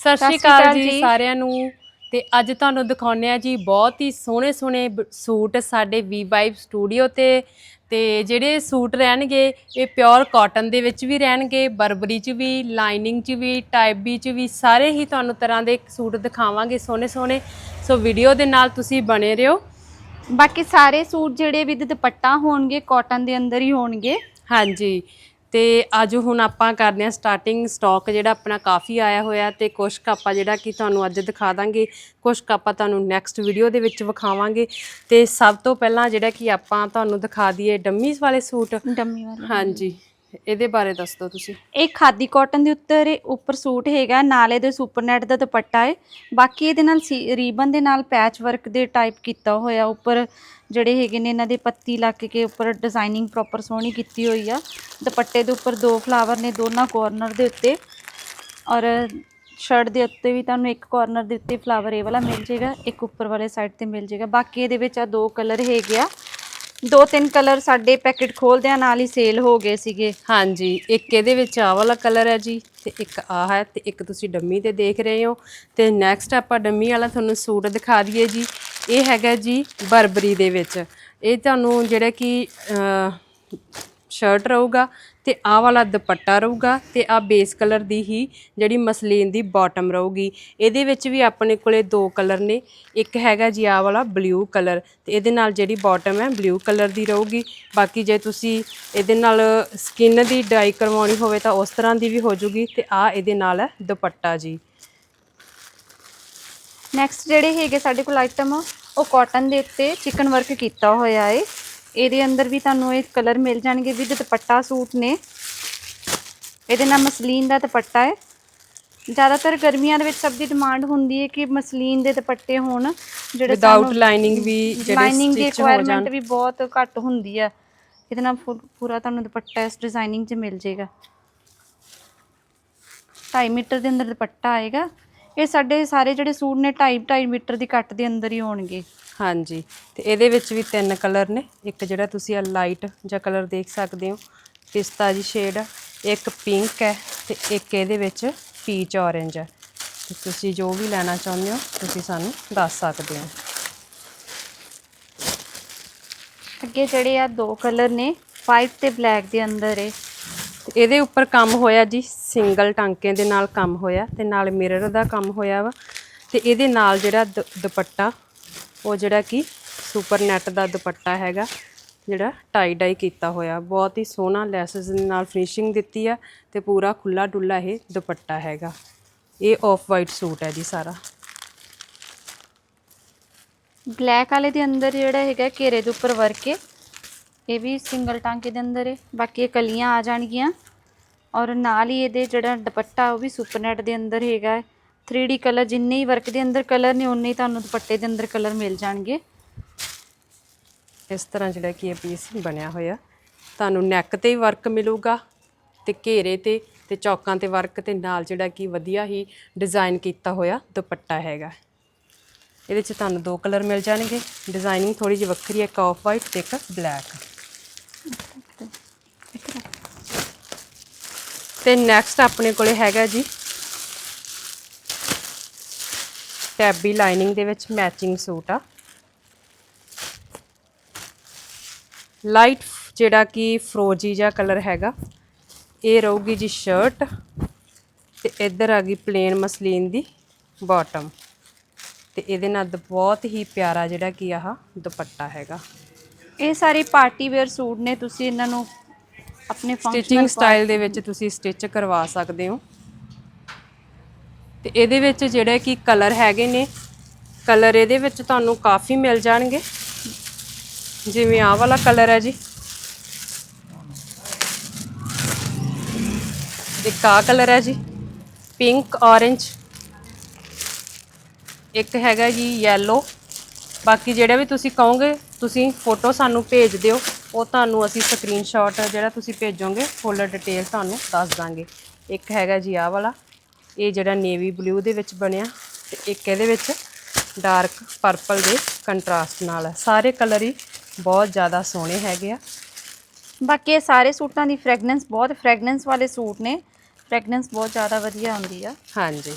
ਸਤਿ ਸ਼੍ਰੀ ਅਕਾਲ ਜੀ। ਸਾਰਿਆਂ ਨੂੰ। ਤੇ ਅੱਜ ਤੁਹਾਨੂੰ ਦਿਖਾਉਂਦੇ ਆ ਜੀ ਬਹੁਤ ਹੀ ਸੋਹਣੇ ਸੋਹਣੇ ਸੂਟ ਸਾਡੇ ਵੀ ਵਾਈਬ ਸਟੂਡੀਓ ਤੇ। ਤੇ ਜਿਹੜੇ ਸੂਟ ਰਹਿਣਗੇ ਇਹ ਪਿਓਰ ਕਾਟਨ ਦੇ ਵਿੱਚ ਵੀ ਰਹਿਣਗੇ ਬਰਬਰੀ ਚ ਵੀ ਲਾਈਨਿੰਗ ਚ ਵੀ ਟਾਈਪ ਬੀ ਚ ਵੀ ਸਾਰੇ ਹੀ ਤੁਹਾਨੂੰ ਤਰ੍ਹਾਂ ਦੇ ਸੂਟ ਦਿਖਾਵਾਂਗੇ ਸੋਹਣੇ ਸੋਹਣੇ। ਸੋ ਵੀਡੀਓ ਦੇ ਨਾਲ ਤੁਸੀਂ ਬਣੇ ਰਹੋ। ਬਾਕੀ ਸਾਰੇ ਸੂਟ ਜਿਹੜੇ ਵਿਦ ਦੁਪੱਟਾ ਹੋਣਗੇ ਕਾਟਨ ਦੇ ਅੰਦਰ ਹੀ ਹੋਣਗੇ। ਹਾਂਜੀ। ਤੇ ਅੱਜ ਹੁਣ ਆਪਾਂ ਕਰਦੇ ਹਾਂ ਸਟਾਰਟਿੰਗ ਸਟਾਕ ਜਿਹੜਾ ਆਪਣਾ ਕਾਫੀ ਆਇਆ ਹੋਇਆ ਤੇ ਕੁਛ ਕੁ ਆਪਾਂ ਜਿਹੜਾ ਕਿ ਤੁਹਾਨੂੰ ਅੱਜ ਦਿਖਾ ਦਾਂਗੇ ਕੁਛ ਕੁ ਆਪਾਂ ਤੁਹਾਨੂੰ ਨੈਕਸਟ ਵੀਡੀਓ ਦੇ ਵਿੱਚ ਵਿਖਾਵਾਂਗੇ। ਤੇ ਸਭ ਤੋਂ ਪਹਿਲਾਂ ਜਿਹੜਾ ਕਿ ਆਪਾਂ ਤੁਹਾਨੂੰ ਦਿਖਾ ਦਈਏ ਡੰਮੀਜ਼ ਵਾਲੇ ਸੂਟ। ਡੰਮੀ ਵਾਲੇ। ਹਾਂਜੀ। ਇਹਦੇ ਬਾਰੇ ਦੱਸ ਦਿਓ ਤੁਸੀਂ। ਇਹ ਖਾਦੀ ਕਾਟਨ ਦੇ ਉੱਤੇ ਇਹ ਉੱਪਰ ਸੂਟ ਹੈਗਾ, ਨਾਲ ਇਹਦੇ ਸੁਪਰ ਨੈਟ ਦਾ ਦੁਪੱਟਾ ਹੈ ਬਾਕੀ ਇਹਦੇ ਨਾਲ ਰੀਬਨ ਦੇ ਨਾਲ ਪੈਚ ਵਰਕ ਦੇ ਟਾਈਪ ਕੀਤਾ ਹੋਇਆ ਉੱਪਰ, ਜਿਹੜੇ ਹੈਗੇ ਨੇ ਇਹਨਾਂ ਦੇ ਪੱਤੀ ਲੱਗ ਕੇ ਉੱਪਰ ਡਿਜ਼ਾਈਨਿੰਗ ਪ੍ਰੋਪਰ ਸੋਹਣੀ ਕੀਤੀ ਹੋਈ ਆ। ਦੁਪੱਟੇ ਦੇ ਉੱਪਰ ਦੋ ਫਲਾਵਰ ਨੇ ਦੋਨਾਂ ਕੋਰਨਰ ਦੇ ਉੱਤੇ। ਔਰ ਸ਼ਰਟ ਦੇ ਉੱਤੇ ਵੀ ਤੁਹਾਨੂੰ ਇੱਕ ਕੋਰਨਰ ਦੇ ਉੱਤੇ ਫਲਾਵਰ ਇਹ ਵਾਲਾ ਮਿਲ ਜੇਗਾ, ਇੱਕ ਉੱਪਰ ਵਾਲੇ ਸਾਈਡ ਤੇ ਮਿਲ ਜੇਗਾ। ਬਾਕੀ ਇਹਦੇ ਵਿੱਚ ਆ ਦੋ ਕਲਰ ਹੈਗੇ ਆ। ਦੋ ਤਿੰਨ ਕਲਰ ਸਾਡੇ ਪੈਕੇਟ ਖੋਲਦਿਆਂ ਨਾਲ ਹੀ ਸੇਲ ਹੋ ਗਏ ਸੀਗੇ। ਹਾਂਜੀ, ਇੱਕ ਇਹਦੇ ਵਿੱਚ ਆਹ ਵਾਲਾ ਕਲਰ ਹੈ ਜੀ, ਤੇ ਇੱਕ ਆਹ ਹੈ, ਤੇ ਇੱਕ ਤੁਸੀਂ ਡੰਮੀ ਤੇ ਦੇਖ ਰਹੇ ਹੋ। ਤੇ ਨੈਕਸਟ ਆਪਾਂ ਡੰਮੀ ਵਾਲਾ ਤੁਹਾਨੂੰ ਸੂਟ ਦਿਖਾ ਦਈਏ ਜੀ। ਇਹ ਹੈਗਾ ਜੀ ਬਰਬਰੀ ਦੇ ਵਿੱਚ। ਇਹ ਤੁਹਾਨੂੰ ਜਿਹੜਾ ਕਿ ਸ਼ਰਟ ਰਹੂਗਾ ਤੇ ਆਹ ਵਾਲਾ ਦੁਪੱਟਾ ਰਹੂਗਾ ਤੇ ਆਹ ਬੇਸ ਕਲਰ ਦੀ ਹੀ ਜਿਹੜੀ ਮਸਲੀਨ ਦੀ ਬਾਟਮ ਰਹੂਗੀ। ਇਹਦੇ ਵਿੱਚ ਵੀ ਆਪਣੇ ਕੋਲੇ ਦੋ ਕਲਰ ਨੇ। ਇੱਕ ਹੈਗਾ ਜੀ ਆਹ ਵਾਲਾ ਬਲੂ ਕਲਰ ਤੇ ਇਹਦੇ ਨਾਲ ਜਿਹੜੀ ਬਾਟਮ ਹੈ ਬਲੂ ਕਲਰ ਦੀ ਰਹੂਗੀ। ਬਾਕੀ ਜੇ ਤੁਸੀਂ ਇਹਦੇ ਨਾਲ ਸਕਿਨ ਦੀ ਡਾਈ ਕਰਵਾਉਣੀ ਹੋਵੇ ਤਾਂ ਉਸ ਤਰ੍ਹਾਂ ਦੀ ਵੀ ਹੋ ਜੂਗੀ ਤੇ ਆਹ ਇਹਦੇ ਨਾਲ ਹੈ ਦੁਪੱਟਾ ਜੀ। ਨੈਕਸਟ ਜਿਹੜੇ ਹੈਗੇ ਸਾਡੇ ਕੋਲ ਆਈਟਮ ਉਹ ਕਾਟਨ ਦੇ ਉੱਤੇ ਚਿਕਨ ਵਰਕ ਕੀਤਾ ਹੋਇਆ ਏ। ਇਹਦੇ ਅੰਦਰ ਵੀ ਤੁਹਾਨੂੰ ਇਹ ਕਲਰ ਮਿਲ ਜਾਣਗੇ ਵਿਦ ਦੁਪੱਟਾ ਸੂਟ ਨੇ। ਇਹਦੇ ਨਾਲ ਮਸਲੀਨ ਦਾ ਦੁਪੱਟਾ ਹੈ। ਜ਼ਿਆਦਾਤਰ ਗਰਮੀਆਂ ਦੇ ਵਿੱਚ ਸਭ ਦੀ ਡਿਮਾਂਡ ਹੁੰਦੀ ਹੈ ਕਿ ਮਸਲੀਨ ਦੇ ਦੁਪੱਟੇ ਹੋਣ ਜਿਹੜੇ ਵਿਦਆਊਟ ਲਾਈਨਿੰਗ ਵੀ ਜਿਹੜੇ ਲਾਈਨਿੰਗ ਦੀ ਹੋ ਰਿਕੁਆਇਰਮੈਂਟ ਵੀ ਬਹੁਤ ਘੱਟ ਹੁੰਦੀ ਆ ਇਹਦੇ ਨਾਲ ਪੂਰਾ ਤੁਹਾਨੂੰ ਦੁਪੱਟਾ ਇਸ ਡਿਜ਼ਾਈਨਿੰਗ 'ਚ ਮਿਲ ਜਾਏਗਾ। 2.5 ਮੀਟਰ ਦੇ ਅੰਦਰ ਦੁਪੱਟਾ ਆਏਗਾ। ਇਹ ਸਾਡੇ ਸਾਰੇ ਜਿਹੜੇ ਸੂਟ ਨੇ 2.5 2.5 ਮੀਟਰ ਦੀ ਕੱਟ ਦੇ ਅੰਦਰ ਹੀ ਹੋਣਗੇ। ਹਾਂਜੀ। ਤੇ ਇਹਦੇ ਵਿੱਚ ਵੀ ਤਿੰਨ ਕਲਰ ਨੇ। ਇੱਕ ਜਿਹੜਾ ਤੁਸੀਂ ਆ ਲਾਈਟ ਜਾਂ ਕਲਰ ਦੇਖ ਸਕਦੇ ਹੋ ਪਿਸਤਾ ਜੀ ਸ਼ੇਡ ਇੱਕ ਪਿੰਕ ਹੈ ਤੇ ਇੱਕ ਇਹਦੇ ਵਿੱਚ ਪੀਚ ਔਰੇਂਜ ਹੈ ਤੇ ਤੁਸੀਂ ਜੋ ਵੀ ਲੈਣਾ ਚਾਹੁੰਦੇ ਹੋ ਤੁਸੀਂ ਸਾਨੂੰ ਦੱਸ ਸਕਦੇ ਹੋ। ਅੱਗੇ ਜਿਹੜੇ ਆ ਦੋ ਕਲਰ ਨੇ ਵਾਈਟ ਤੇ ਬਲੈਕ ਦੇ ਅੰਦਰ ਏ। ਤੇ ਇਹਦੇ ਉੱਪਰ ਕੰਮ ਹੋਇਆ ਜੀ ਸਿੰਗਲ ਟਾਂਕੇ ਦੇ ਨਾਲ ਕੰਮ ਹੋਇਆ ਤੇ ਨਾਲ ਮਿਰਰ ਦਾ ਕੰਮ ਹੋਇਆ ਵਾ। ਤੇ ਇਹਦੇ ਨਾਲ ਜਿਹੜਾ ਦੁਪੱਟਾ ਉਹ ਜਿਹੜਾ ਕਿ ਸੁਪਰ ਨੈਟ ਦਾ ਦੁਪੱਟਾ ਹੈਗਾ, ਜਿਹੜਾ ਟਾਈ ਡਾਈ ਕੀਤਾ ਹੋਇਆ। ਬਹੁਤ ਹੀ ਸੋਹਣਾ ਲੈਸਸ ਦੇ ਨਾਲ ਫਿਨਿਸ਼ਿੰਗ ਦਿੱਤੀ ਆ ਤੇ ਪੂਰਾ ਖੁੱਲਾ ਡੁੱਲਾ ਇਹ ਦੁਪੱਟਾ ਹੈਗਾ। ਇਹ ਆਫ ਵਾਈਟ ਸੂਟ ਹੈ ਜੀ ਸਾਰਾ। ਬਲੈਕ ਵਾਲੇ ਦੇ ਅੰਦਰ ਜਿਹੜਾ ਹੈਗਾ ਘੇਰੇ ਦੇ ਉੱਪਰ ਵਰਕ ਏ। ਇਹ ਵੀ ਸਿੰਗਲ ਟਾਂਕੇ ਦੇ ਅੰਦਰ ਹੈ ਬਾਕੀ ਇਹ ਕਲੀਆਂ ਆ ਜਾਣਗੀਆਂ। ਔਰ ਨਾਲ ਹੀ ਇਹਦੇ ਜਿਹੜਾ ਦੁਪੱਟਾ ਉਹ ਵੀ ਸੁਪਰ ਨੈਟ ਦੇ ਅੰਦਰ ਹੈਗਾ 3D ਕਲਰ ਜਿੰਨੇ ਹੀ ਵਰਕ ਦੇ ਅੰਦਰ ਕਲਰ ਨੇ ਉਨੇ ਹੀ ਤੁਹਾਨੂੰ ਦੁਪੱਟੇ ਦੇ ਅੰਦਰ ਕਲਰ ਮਿਲ ਜਾਣਗੇ। ਇਸ ਤਰ੍ਹਾਂ ਜਿਹੜਾ ਕਿ ਇਹ ਪੀਸ ਬਣਿਆ ਹੋਇਆ। ਤੁਹਾਨੂੰ ਨੈਕ ਤੇ ਹੀ ਵਰਕ ਮਿਲੂਗਾ ਤੇ ਘੇਰੇ ਤੇ ਤੇ ਚੌਕਾਂ ਤੇ ਵਰਕ ਤੇ ਨਾਲ ਜਿਹੜਾ ਕਿ ਵਧੀਆ ਹੀ ਡਿਜ਼ਾਈਨ ਕੀਤਾ ਹੋਇਆ ਦੁਪੱਟਾ ਹੈਗਾ। ਇਹਦੇ 'ਚ ਤੁਹਾਨੂੰ ਦੋ ਕਲਰ ਮਿਲ ਜਾਣਗੇ। ਡਿਜ਼ਾਈਨਿੰਗ ਥੋੜੀ ਜਿਹੀ ਵੱਖਰੀ ਹੈ ਇੱਕ ਆਫ ਵਾਈਟ ਤੇ ਇੱਕ ਬਲੈਕ ਤੇ ਨੈਕਸਟ ਆਪਣੇ ਕੋਲੇ ਹੈਗਾ ਜੀ ਟੈਬੀ ਲਾਈਨਿੰਗ ਦੇ ਵਿੱਚ ਮੈਚਿੰਗ ਸੂਟ ਆ। ਲਾਈਟ ਜਿਹੜਾ ਕਿ ਫਰੋਜੀ ਜਿਹਾ ਕਲਰ ਹੈਗਾ ਇਹ ਰਹੂਗੀ ਜੀ ਸ਼ਰਟ ਤੇ ਇੱਧਰ ਆ ਗਈ ਪਲੇਨ ਮਸਲੀਨ ਦੀ ਬਾਟਮ। ਤੇ ਇਹਦੇ ਨਾਲ ਬਹੁਤ ਹੀ ਪਿਆਰਾ ਜਿਹੜਾ ਕਿ ਆਹ ਦੁਪੱਟਾ ਹੈਗਾ। ਇਹ ਸਾਰੇ ਪਾਰਟੀ ਵੇਅਰ ਸੂਟ ਨੇ ਤੁਸੀਂ ਇਹਨਾਂ ਨੂੰ ਆਪਣੇ ਸਟਿਚਿੰਗ ਫੰਕਸ਼ਨਲ ਸਟਾਈਲ ਦੇ ਵਿੱਚ ਤੁਸੀਂ ਸਟਿਚ ਕਰਵਾ ਸਕਦੇ ਹੋ। ਤੇ ਇਹਦੇ ਵਿੱਚ ਜਿਹੜੇ ਕਿ ਕਲਰ ਹੈਗੇ ਨੇ, ਕਲਰ ਇਹਦੇ ਵਿੱਚ ਤੁਹਾਨੂੰ ਕਾਫੀ ਮਿਲ ਜਾਣਗੇ। ਜਿਵੇਂ ਆਹ ਵਾਲਾ ਕਲਰ ਹੈ ਜੀ। ਇੱਕ ਆ ਕਲਰ ਹੈ ਜੀ, ਪਿੰਕ, ਔਰੇਂਜ। ਇੱਕ ਹੈਗਾ ਜੀ ਯੈਲੋ ਬਾਕੀ ਜਿਹੜਾ ਵੀ ਤੁਸੀਂ ਕਹੋਗੇ, ਤੁਸੀਂ ਫੋਟੋ ਸਾਨੂੰ ਭੇਜ ਦਿਓ। ਉਹ ਤੁਹਾਨੂੰ ਅਸੀਂ ਸਕਰੀਨਸ਼ਾਟ ਜਿਹੜਾ ਤੁਸੀਂ ਭੇਜੋਗੇ ਫੁੱਲ ਡਿਟੇਲ ਤੁਹਾਨੂੰ ਦੱਸ ਦਾਂਗੇ। ਇੱਕ ਹੈਗਾ ਜੀ ਆਹ ਵਾਲਾ। ਇਹ ਜਿਹੜਾ ਨੇਵੀ ਬਲੂ ਦੇ ਵਿੱਚ ਬਣਿਆ ਤੇ ਇੱਕ ਇਹਦੇ ਵਿੱਚ ਡਾਰਕ ਪਰਪਲ ਦੇ ਕੰਟਰਾਸਟ ਨਾਲ ਹੈ ਸਾਰੇ ਕਲਰ ਹੀ ਬਹੁਤ ਜ਼ਿਆਦਾ ਸੋਹਣੇ ਹੈਗੇ ਆ। ਬਾਕੀ ਇਹ ਸਾਰੇ ਸੂਟਾਂ ਦੀ ਫ੍ਰੈਗਨੈਂਸ ਬਹੁਤ ਫ੍ਰੈਗਨੈਂਸ ਵਾਲੇ ਸੂਟ ਨੇ। ਫ੍ਰੈਗਨੈਂਸ ਬਹੁਤ ਜ਼ਿਆਦਾ ਵਧੀਆ ਹੁੰਦੀ ਆ। ਹਾਂਜੀ।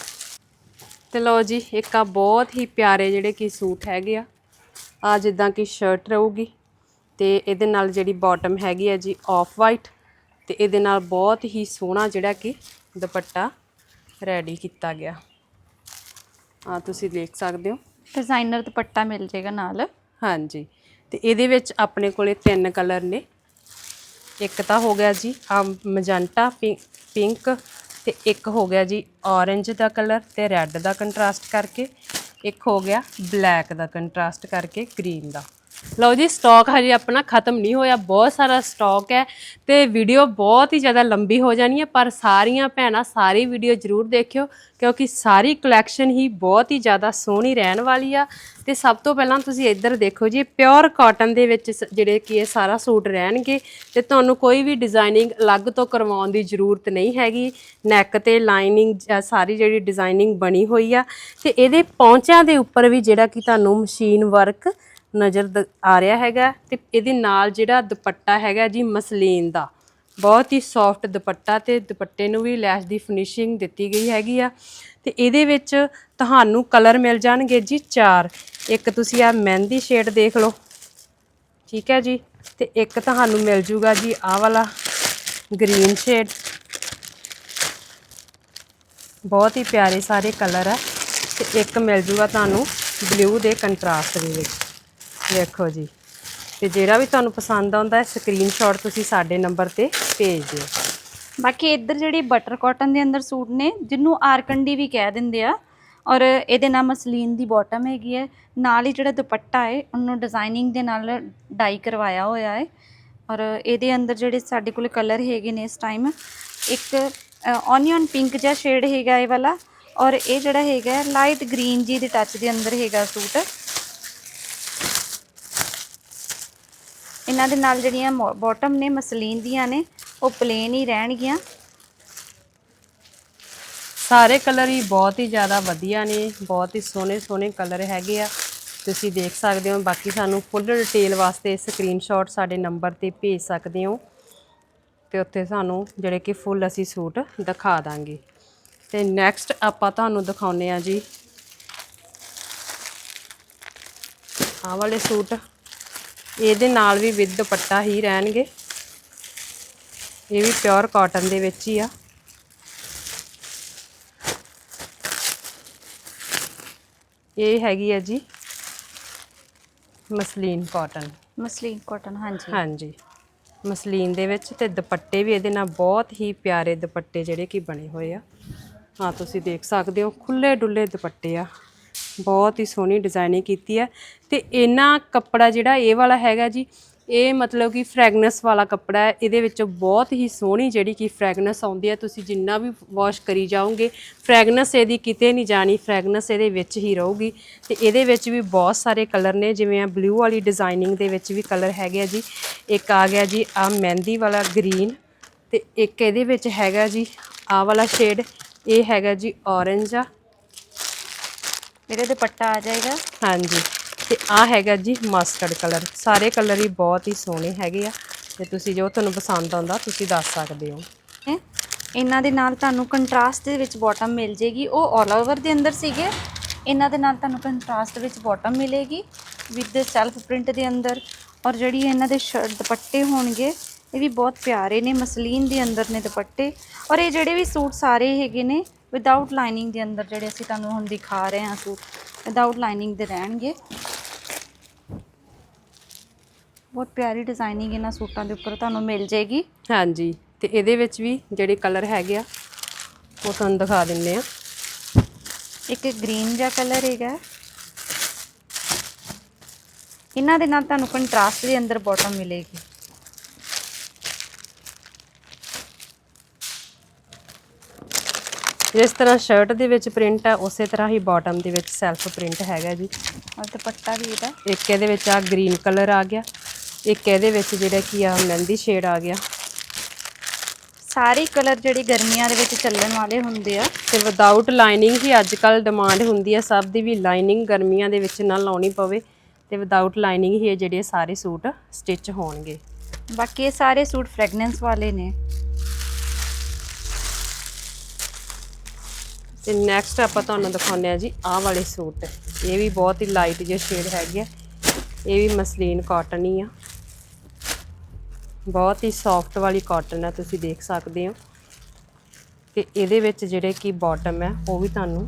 ਤੇ ਲਓ ਜੀ ਇੱਕ ਆ ਬਹੁਤ ਹੀ ਪਿਆਰੇ ਜਿਹੜੇ ਕਿ ਸੂਟ ਹੈਗੇ ਆ। ਆ ਜਿੱਦਾਂ ਕਿ ਸ਼ਰਟ ਰਹੂਗੀ ਤੇ ਇਹਦੇ ਨਾਲ ਜਿਹੜੀ ਬਾਟਮ ਹੈਗੀ ਆ ਜੀ ਆਫ ਵਾਈਟ ਤੇ ਇਹਦੇ ਨਾਲ ਬਹੁਤ ਹੀ ਸੋਹਣਾ ਜਿਹੜਾ ਕਿ ਦੁਪੱਟਾ ਰੈਡੀ ਕੀਤਾ ਗਿਆ। ਆ ਤੁਸੀਂ ਦੇਖ ਸਕਦੇ ਹੋ। ਡਿਜ਼ਾਈਨਰ ਦੁਪੱਟਾ ਮਿਲ ਜਾਏਗਾ ਨਾਲ। ਹਾਂਜੀ। ਤੇ ਇਹਦੇ ਵਿੱਚ ਆਪਣੇ ਕੋਲੇ ਤਿੰਨ ਕਲਰ ਨੇ। ਇੱਕ ਤਾਂ ਹੋ ਗਿਆ ਜੀ ਆ ਮਜੰਟਾ ਪਿੰਕ ਤੇ ਇੱਕ ਹੋ ਗਿਆ ਜੀ ਔਰੇਂਜ ਦਾ ਕਲਰ ਤੇ ਰੈੱਡ ਦਾ ਕੰਟਰਾਸਟ ਕਰਕੇ। ਇੱਕ ਹੋ ਗਿਆ ਬਲੈਕ ਦਾ ਕੰਟਰਾਸਟ ਕਰਕੇ ਗ੍ਰੀਨ ਦਾ। ਲਓ ਜੀ ਸਟਾਕ ਹਜੇ ਆਪਣਾ ਖਤਮ ਨਹੀਂ ਹੋਇਆ, ਬਹੁਤ ਸਾਰਾ ਸਟਾਕ ਹੈ ਤੇ ਵੀਡੀਓ ਬਹੁਤ ਹੀ ਜ਼ਿਆਦਾ ਲੰਬੀ ਹੋ ਜਾਣੀ ਹੈ, ਪਰ ਸਾਰੀਆਂ ਭੈਣਾਂ ਸਾਰੀ ਵੀਡੀਓ ਜ਼ਰੂਰ ਦੇਖਿਓ, ਕਿਉਂਕਿ ਸਾਰੀ ਕਲੈਕਸ਼ਨ ਹੀ ਬਹੁਤ ਹੀ ਜ਼ਿਆਦਾ ਸੋਹਣੀ ਰਹਿਣ ਵਾਲੀ ਆ। ਤੇ ਸਭ ਤੋਂ ਪਹਿਲਾਂ ਤੁਸੀਂ ਇੱਧਰ ਦੇਖੋ ਜੀ ਪਿਓਰ ਕਾਟਨ ਦੇ ਵਿੱਚ ਸ- ਜਿਹੜੇ ਕਿ ਇਹ ਸਾਰਾ ਸੂਟ ਰਹਿਣਗੇ, ਤੇ ਤੁਹਾਨੂੰ ਕੋਈ ਵੀ ਡਿਜ਼ਾਈਨਿੰਗ ਅਲੱਗ ਤੋਂ ਕਰਵਾਉਣ ਦੀ ਜ਼ਰੂਰਤ ਨਹੀਂ ਹੈਗੀ। ਨੈਕ ਤੇ ਲਾਈਨਿੰਗ ਸਾਰੀ ਜਿਹੜੀ ਡਿਜ਼ਾਈਨਿੰਗ ਬਣੀ ਹੋਈ ਆ, ਤੇ ਇਹਦੇ ਪੌਂਚਿਆਂ ਦੇ ਉੱਪਰ ਵੀ ਜਿਹੜਾ ਕਿ ਤੁਹਾਨੂੰ ਮਸ਼ੀਨ ਵਰਕ ਨਜ਼ਰ ਦ- ਆ ਰਿਹਾ ਹੈਗਾ ਤੇ ਇਹਦੇ ਨਾਲ ਜਿਹੜਾ ਦੁਪੱਟਾ ਹੈਗਾ ਜੀ ਮਸਲੀਨ ਦਾ, ਬਹੁਤ ਹੀ ਸੌਫਟ ਦੁਪੱਟਾ ਤੇ ਦੁਪੱਟੇ ਨੂੰ ਵੀ ਲੈਸ ਦੀ ਫਿਨਿਸ਼ਿੰਗ ਦਿੱਤੀ ਗਈ ਹੈਗੀ ਆ। ਤੇ ਇਹਦੇ ਵਿੱਚ ਤੁਹਾਨੂੰ ਕਲਰ ਮਿਲ ਜਾਣਗੇ ਜੀ ਚਾਰ। ਇੱਕ ਤੁਸੀਂ ਆ ਮਹਿੰਦੀ ਸ਼ੇਡ ਦੇਖ ਲਓ, ਠੀਕ ਹੈ ਜੀ? ਤੇ ਇੱਕ ਤੁਹਾਨੂੰ ਮਿਲ ਜੂਗਾ ਜੀ ਆਹ ਵਾਲਾ ਗ੍ਰੀਨ ਸ਼ੇਡ ਬਹੁਤ ਹੀ ਪਿਆਰੇ ਸਾਰੇ ਕਲਰ ਆ। ਤੇ ਇੱਕ ਮਿਲ ਜੂਗਾ ਤੁਹਾਨੂੰ ਬਲੂ ਦੇ ਕੰਟਰਾਸਟ ਦੇ ਵਿੱਚ। ਵੇਖੋ ਜੀ। ਤੇ ਜਿਹੜਾ ਵੀ ਤੁਹਾਨੂੰ ਪਸੰਦ ਆਉਂਦਾ ਹੈ ਸਕਰੀਨਸ਼ਾਟ ਤੁਸੀਂ ਸਾਡੇ ਨੰਬਰ ਤੇ ਭੇਜ ਦਿਓ। ਬਾਕੀ ਇੱਧਰ ਜਿਹੜੇ ਬਟਰ ਕਾਟਨ ਦੇ ਅੰਦਰ ਸੂਟ ਨੇ, ਜਿਹਨੂੰ ਆਰਕੰਡੀ ਵੀ ਕਹਿ ਦਿੰਦੇ ਆ, ਔਰ ਇਹਦੇ ਨਾਲ ਮਸਲੀਨ ਦੀ ਬਾਟਮ ਹੈਗੀ ਹੈ। ਨਾਲ ਹੀ ਜਿਹੜਾ ਦੁਪੱਟਾ ਹੈ, ਉਹਨੂੰ ਡਿਜ਼ਾਈਨਿੰਗ ਦੇ ਨਾਲ ਡਾਈ ਕਰਵਾਇਆ ਹੋਇਆ ਹੈ। ਔਰ ਇਹਦੇ ਅੰਦਰ ਜਿਹੜੇ ਸਾਡੇ ਕੋਲ ਕਲਰ ਹੈਗੇ ਨੇ ਇਸ ਟਾਈਮ ਇੱਕ ਔਨੀਅਨ ਪਿੰਕ ਜਿਹਾ ਸ਼ੇਡ ਹੈਗਾ ਇਹ ਵਾਲਾ, ਔਰ ਇਹ ਜਿਹੜਾ ਹੈਗਾ ਲਾਈਟ ਗ੍ਰੀਨ ਜੀ ਦੇ ਟੱਚ ਦੇ ਅੰਦਰ ਹੈਗਾ ਸੂਟ। ਇਹਨਾਂ ਦੇ ਨਾਲ ਜਿਹੜੀਆਂ ਬਾਟਮ ਨੇ, ਮਸਲੀਨ ਦੀਆਂ ਨੇ, ਉਹ ਪਲੇਨ ਹੀ ਰਹਿਣਗੀਆਂ। ਸਾਰੇ ਕਲਰ ਹੀ ਬਹੁਤ ਹੀ ਜ਼ਿਆਦਾ ਵਧੀਆ ਨੇ, ਬਹੁਤ ਹੀ ਸੋਹਣੇ ਸੋਹਣੇ ਕਲਰ ਹੈਗੇ ਆ। ਤੁਸੀਂ ਦੇਖ ਸਕਦੇ ਹੋ, ਬਾਕੀ ਸਾਨੂੰ ਫੁੱਲ ਡਿਟੇਲ ਵਾਸਤੇ ਸਕਰੀਨਸ਼ਾਟ ਸਾਡੇ ਨੰਬਰ ਤੇ ਭੇਜ ਸਕਦੇ ਹੋ। ਤੇ ਉੱਥੇ ਸਾਨੂੰ ਜਿਹੜੇ ਕਿ ਫੁੱਲ ਅਸੀਂ ਸੂਟ ਦਿਖਾ ਦਾਂਗੇ। ਤੇ ਨੈਕਸਟ ਆਪਾਂ ਤੁਹਾਨੂੰ ਦਿਖਾਉਨੇ ਆ ਜੀ। ਆਹ ਵਾਲੇ ਸੂਟ ਇਹਦੇ ਨਾਲ ਵੀ ਵਿਦ ਦੁਪੱਟਾ ਹੀ ਰਹਿਣਗੇ। ਇਹ ਵੀ ਪਿਓਰ ਕਾਟਨ ਦੇ ਵਿੱਚ ਹੀ ਆ। ਇਹ ਹੈਗੀ ਹੈ ਜੀ ਮਸਲੀਨ ਕਾਟਨ। ਮਸਲੀਨ ਕਾਟਨ ਹਾਂਜੀ। ਹਾਂਜੀ। ਮਸਲੀਨ ਦੇ ਵਿੱਚ ਤੇ ਦੁਪੱਟੇ ਵੀ ਇਹਦੇ ਨਾਲ ਬਹੁਤ ਹੀ ਪਿਆਰੇ ਦੁਪੱਟੇ ਜਿਹੜੇ ਕਿ ਬਣੇ ਹੋਏ ਆ। ਹਾਂ ਤੁਸੀਂ ਦੇਖ ਸਕਦੇ ਹੋ ਖੁੱਲੇ ਡੁੱਲੇ ਦੁਪੱਟੇ ਆ। ਬਹੁਤ ਹੀ ਸੋਹਣੀ ਡਿਜ਼ਾਈਨਿੰਗ ਕੀਤੀ ਹੈ ਤੇ ਇਹਨਾਂ ਕੱਪੜਾ ਜਿਹੜਾ ਇਹ ਵਾਲਾ ਹੈਗਾ ਜੀ, ਇਹ ਮਤਲਬ ਕਿ ਫ੍ਰੈਗਨੈਂਸ ਵਾਲਾ ਕੱਪੜਾ ਹੈ, ਇਹਦੇ ਵਿੱਚ ਬਹੁਤ ਹੀ ਸੋਹਣੀ ਜਿਹੜੀ ਕਿ ਫ੍ਰੈਗਨੈਂਸ ਆਉਂਦੀ ਹੈ, ਤੁਸੀਂ ਜਿੰਨਾ ਵੀ ਵਾਸ਼ ਕਰੀ ਜਾਓਗੇ ਫ੍ਰੈਗਨੈਂਸ ਇਹਦੀ ਕਿਤੇ ਨਹੀਂ ਜਾਣੀ ਫ੍ਰੈਗਨੈਂਸ ਇਹਦੇ ਵਿੱਚ ਹੀ ਰਹੂਗੀ ਤੇ ਇਹਦੇ ਵਿੱਚ ਵੀ ਬਹੁਤ ਸਾਰੇ ਕਲਰ ਨੇ, ਜਿਵੇਂ ਆ ਬਲੂ ਵਾਲੀ ਡਿਜ਼ਾਈਨਿੰਗ ਦੇ ਵਿੱਚ ਵੀ ਕਲਰ ਹੈਗੇ ਆ ਜੀ, ਇੱਕ ਆ ਗਿਆ ਜੀ, ਆ ਮਹਿੰਦੀ ਵਾਲਾ ਗ੍ਰੀਨ ਤੇ ਇੱਕ ਇਹਦੇ ਵਿੱਚ ਹੈਗਾ ਜੀ ਆ ਵਾਲਾ ਸ਼ੇਡ ਇਹ ਹੈਗਾ ਜੀ orange ਆ। ਇਹਦੇ ਦੁਪੱਟਾ ਆ ਜਾਏਗਾ। ਹਾਂਜੀ। ਤੇ ਆ ਹੈਗਾ ਜੀ ਮਸਟਰਡ ਕਲਰ ਸਾਰੇ ਕਲਰ ਹੀ ਬਹੁਤ ਹੀ ਸੋਹਣੇ ਹੈਗੇ ਆ। ਤੇ ਤੁਸੀਂ ਜੋ ਤੁਹਾਨੂੰ ਪਸੰਦ ਆਉਂਦਾ ਤੁਸੀਂ ਦੱਸ ਸਕਦੇ ਹੋ। ਹੈਂ। ਇਹਨਾਂ ਦੇ ਨਾਲ ਤੁਹਾਨੂੰ ਕੰਟਰਾਸਟ ਦੇ ਵਿੱਚ ਬਾਟਮ ਮਿਲ ਜੇਗੀ। ਉਹ ਆਲ ਓਵਰ ਦੇ ਅੰਦਰ ਸੀਗੇ। ਇਹਨਾਂ ਦੇ ਨਾਲ ਤੁਹਾਨੂੰ ਕੰਟਰਾਸਟ ਵਿੱਚ ਬਾਟਮ ਮਿਲੇਗੀ। ਵਿਦ ਸੈਲਫ ਪ੍ਰਿੰਟ ਦੇ ਅੰਦਰ। ਔਰ ਜਿਹੜੀ ਇਹਨਾਂ ਦੇ ਸ਼ਰਟ ਦੁਪੱਟੇ ਹੋਣਗੇ ਇਹ ਵੀ ਬਹੁਤ ਪਿਆਰੇ ਨੇ ਮਸਲੀਨ ਦੇ ਅੰਦਰ ਨੇ ਦੁਪੱਟੇ। ਔਰ ਇਹ ਜਿਹੜੇ ਵੀ ਸੂਟ ਸਾਰੇ ਹੈਗੇ ਨੇ ਵਿਦਆਊਟ ਲਾਈਨਿੰਗ ਦੇ ਅੰਦਰ ਜਿਹੜੇ ਅਸੀਂ ਤੁਹਾਨੂੰ ਹੁਣ ਦਿਖਾ ਰਹੇ ਹਾਂ ਸੂਟ ਵਿਦਆਊਟ ਲਾਈਨਿੰਗ ਦੇ ਰਹਿਣਗੇ। ਬਹੁਤ ਪਿਆਰੀ ਡਿਜ਼ਾਈਨਿੰਗ ਇਹਨਾਂ ਸੂਟਾਂ ਦੇ ਉੱਪਰ ਤੁਹਾਨੂੰ ਮਿਲ ਜੇਗੀ ਹਾਂਜੀ ਤੇ ਇਹਦੇ ਵਿੱਚ ਵੀ ਜਿਹੜੇ ਕਲਰ ਹੈਗੇ ਆ ਉਹ ਤੁਹਾਨੂੰ ਦਿਖਾ ਦਿੰਨੇ ਆ ਇੱਕ ਗ੍ਰੀਨ ਜਿਹਾ ਕਲਰ ਹੈਗਾ। ਇਹਨਾਂ ਦੇ ਨਾਲ ਤੁਹਾਨੂੰ ਕੰਟਰਾਸਟ ਦੇ ਅੰਦਰ ਬਾਟਮ ਮਿਲੇਗੀ। ਜਿਸ ਤਰ੍ਹਾਂ ਸ਼ਰਟ ਦੇ ਵਿੱਚ ਪ੍ਰਿੰਟ ਆ ਉਸੇ ਤਰ੍ਹਾਂ ਹੀ ਬਾਟਮ ਦੇ ਵਿੱਚ ਸੈਲਫ ਪ੍ਰਿੰਟ ਹੈਗਾ ਜੀ। ਔਰ ਦੁਪੱਟਾ ਵੀ ਇਹਦਾ। ਇੱਕ ਇਹਦੇ ਵਿੱਚ ਆ ਗ੍ਰੀਨ ਕਲਰ ਆ ਗਿਆ। ਇੱਕ ਇਹਦੇ ਵਿੱਚ ਜਿਹੜਾ ਕੀ ਆ ਮਹਿੰਦੀ ਸ਼ੇਡ ਆ ਗਿਆ। ਸਾਰੇ ਕਲਰ ਜਿਹੜੇ ਗਰਮੀਆਂ ਦੇ ਵਿੱਚ ਚੱਲਣ ਵਾਲੇ ਹੁੰਦੇ ਆ। ਤੇ ਵਿਦਆਊਟ ਲਾਈਨਿੰਗ ਹੀ ਅੱਜ ਕੱਲ ਡਿਮਾਂਡ ਹੁੰਦੀ ਹੈ ਸਭ ਦੀ ਵੀ ਲਾਈਨਿੰਗ ਗਰਮੀਆਂ ਦੇ ਵਿੱਚ ਨਾ ਲਾਉਣੀ ਪਵੇ। ਤੇ ਵਿਦਆਊਟ ਲਾਈਨਿੰਗ ਹੀ ਇਹ ਜਿਹੜੇ ਸਾਰੇ ਸੂਟ ਸਟਿਚ ਹੋਣਗੇ। ਬਾਕੀ ਇਹ ਸਾਰੇ ਸੂਟ ਫ੍ਰੈਗਨੈਂਸ ਵਾਲੇ ਨੇ। ਤੇ ਨੈਕਸਟ ਆਪਾਂ ਤੁਹਾਨੂੰ ਦਿਖਾਉਂਦੇ ਆ ਜੀ, ਆਹ ਵਾਲੇ ਸੂਟ। ਇਹ ਵੀ ਬਹੁਤ ਹੀ ਲਾਈਟ ਜਿਹੇ ਸ਼ੇਡ ਹੈਗੀ ਆ। ਇਹ ਵੀ ਮਸਲੀਨ ਕਾਟਨ ਹੀ ਆ। ਬਹੁਤ ਹੀ ਸੌਫਟ ਵਾਲੀ ਕਾਟਨ ਹੈ ਤੁਸੀਂ ਦੇਖ ਸਕਦੇ ਹੋ। ਤੇ ਇਹਦੇ ਵਿੱਚ ਜਿਹੜੇ ਕੀ ਬਾਟਮ ਹੈ ਉਹ ਵੀ ਤੁਹਾਨੂੰ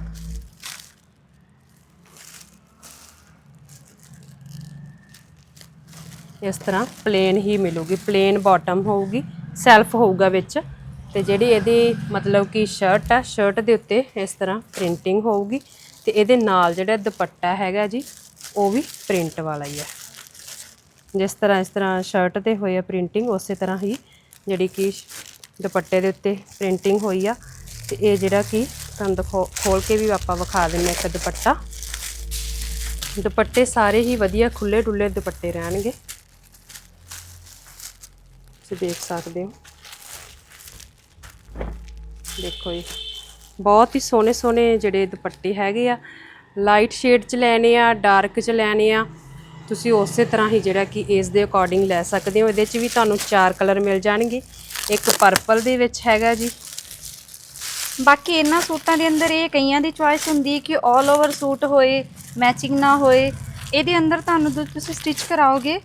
ਇਸ ਤਰ੍ਹਾਂ ਪਲੇਨ ਹੀ ਮਿਲੂਗੀ। ਪਲੇਨ ਬਾਟਮ ਹੋਊਗੀ ਸੈਲਫ ਹੋਊਗਾ ਵਿੱਚ। ਤੇ ਜਿਹੜੀ ਇਹਦੀ ਮਤਲਬ ਕਿ ਸ਼ਰਟ ਆ ਸ਼ਰਟ ਦੇ ਉੱਤੇ ਇਸ ਤਰ੍ਹਾਂ ਪ੍ਰਿੰਟਿੰਗ ਹੋਊਗੀ ਤੇ ਇਹਦੇ ਨਾਲ ਜਿਹੜਾ ਦੁਪੱਟਾ ਹੈਗਾ ਜੀ, ਉਹ ਵੀ ਪ੍ਰਿੰਟ ਵਾਲਾ ਹੀ ਆ। ਜਿਸ ਤਰ੍ਹਾਂ ਇਸ ਤਰ੍ਹਾਂ ਸ਼ਰਟ ਤੇ ਹੋਈ ਆ ਪ੍ਰਿੰਟਿੰਗ ਉਸੇ ਤਰ੍ਹਾਂ ਹੀ ਜਿਹੜੀ ਕਿ ਦੁਪੱਟੇ ਦੇ ਉੱਤੇ ਪ੍ਰਿੰਟਿੰਗ ਹੋਈ ਆ। ਤੇ ਇਹ ਜਿਹੜਾ ਕਿ ਤੁਹਾਨੂੰ ਦਿਖੋ, ਖੋਲ ਕੇ ਵੀ ਆਪਾਂ ਵਿਖਾ ਦਿੰਨੇ ਇੱਕ ਦੁਪੱਟਾ। ਦੁਪੱਟੇ ਸਾਰੇ ਹੀ ਵਧੀਆ ਖੁੱਲੇ ਡੁੱਲੇ ਦੁਪੱਟੇ ਰਹਿਣਗੇ। ਤੁਸੀਂ ਦੇਖ ਸਕਦੇ ਹੋ। ਦੇਖੋ ਜੀ। ਬਹੁਤ ਹੀ ਸੋਹਣੇ ਸੋਹਣੇ ਜਿਹੜੇ ਦੁਪੱਟੇ ਹੈਗੇ ਆ। ਲਾਈਟ ਸ਼ੇਡ ਚ ਲੈਣੇ ਆ ਡਾਰਕ ਚ ਲੈਣੇ ਆ। ਤੁਸੀਂ ਉਸੇ ਤਰ੍ਹਾਂ ਹੀ ਜਿਹੜਾ ਕਿ ਇਸ ਦੇ ਅਕੋਰਡਿੰਗ ਲੈ ਸਕਦੇ ਹੋ। ਇਹਦੇ ਚ ਵੀ ਤੁਹਾਨੂੰ ਚਾਰ ਕਲਰ ਮਿਲ ਜਾਣਗੇ। ਇੱਕ ਪਰਪਲ ਦੇ ਵਿੱਚ ਹੈਗਾ ਜੀ। ਬਾਕੀ ਇਹਨਾਂ ਸੂਟਾਂ ਦੇ ਅੰਦਰ ਇਹ ਕਈਆਂ ਦੀ ਚੁਆਇਸ ਹੁੰਦੀ ਕਿ 올 ਓਵਰ ਸੂਟ ਹੋਏ ਮੈਚਿੰਗ ਨਾ ਹੋਏ। ਇਹਦੇ ਅੰਦਰ ਤੁਹਾਨੂੰ ਜਦੋਂ ਤੁਸੀਂ ਸਟਿਚ ਕਰਾਓਗੇ,